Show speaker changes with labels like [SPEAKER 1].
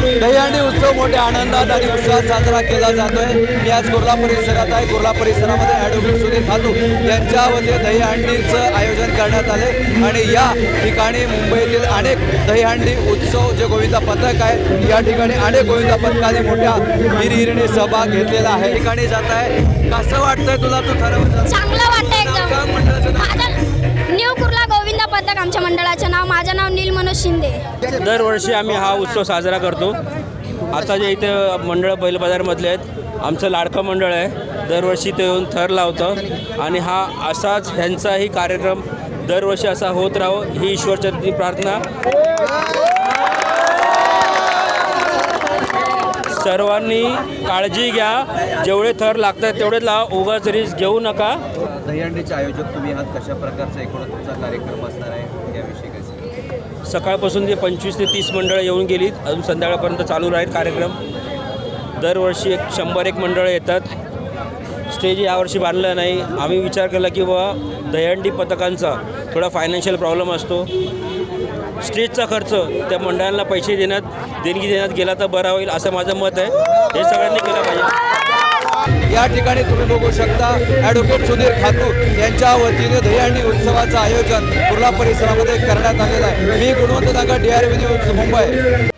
[SPEAKER 1] दहीहंडी उत्सव मोठ्या आनंदात आणि उत्साहात साजरा केला जातोय. मी आज कुर्ला परिसरात आहे. कुर्ला परिसरामध्ये ॲडव्होकेट सुधीर खातू यांच्या वतीने दहीहंडीचं आयोजन करण्यात आले. आणि या ठिकाणी मुंबईतील अनेक दहीहंडी उत्सव जे गोविंदा पथक आहे या ठिकाणी अनेक गोविंदा पथकाने मोठ्या हिरहिरीने सहभाग घेतलेला आहे. ठिकाणी जात आहे. कसं वाटतंय तुला तू ठरवलं
[SPEAKER 2] चांगलं वाटतं
[SPEAKER 1] नाव सांग
[SPEAKER 2] एकदम
[SPEAKER 1] मंडळाचं नाव.
[SPEAKER 2] माझं न्यू कुर्ला गोविंदा पथक आमच्या मंडळाचं मनोज शिंदे.
[SPEAKER 3] दरवर्षी आम्ही हा उत्सव साजरा करतो. आता जे इथे मंडळ बैल बाजारमधले आहेत आमचं लाडकं मंडळ आहे. दरवर्षी ते येऊन थर लावतं. आणि हा असाच ह्यांचाही कार्यक्रम दरवर्षी असा होत राहो ही ईश्वरचरणी प्रार्थना. सर्वांनी काळजी घ्या. जेवढे थर लागतात तेवढे लावा. उगाच रिस्क घेऊ नका.
[SPEAKER 1] दहीहंडीचे आयोजक तुम्ही आहात. कशा प्रकारचा एकूण तुमचा कार्यक्रम असणार आहे याविषयी?
[SPEAKER 3] सकाळपासून ते पंचवीस ते तीस मंडळं येऊन गेलीत अजून संध्याकाळपर्यंत चालू राहील कार्यक्रम. दरवर्षी एक शंभर एक मंडळं येतात. स्टेज यावर्षी बांधलं नाही. आम्ही विचार केला की बाबा दहीहंडी पथकांचा थोडा फायनान्शियल प्रॉब्लेम असतो. स्टेजचा खर्च त्या मंडळांना पैसे देण्यात देणगी देण्यात गेला तर बरा होईल असं माझं मत आहे. हे सगळ्यांनी केलं पाहिजे.
[SPEAKER 1] या ठिकाणी तुम्ही बघू शकता ॲडव्होकेट सुधीर खातू यांच्या वतीने दहीहंडी उत्सवाचं आयोजन कुर्ला परिसरामध्ये करण्यात आलेलं आहे. मी Gunwant Nagar D R news Mumbai.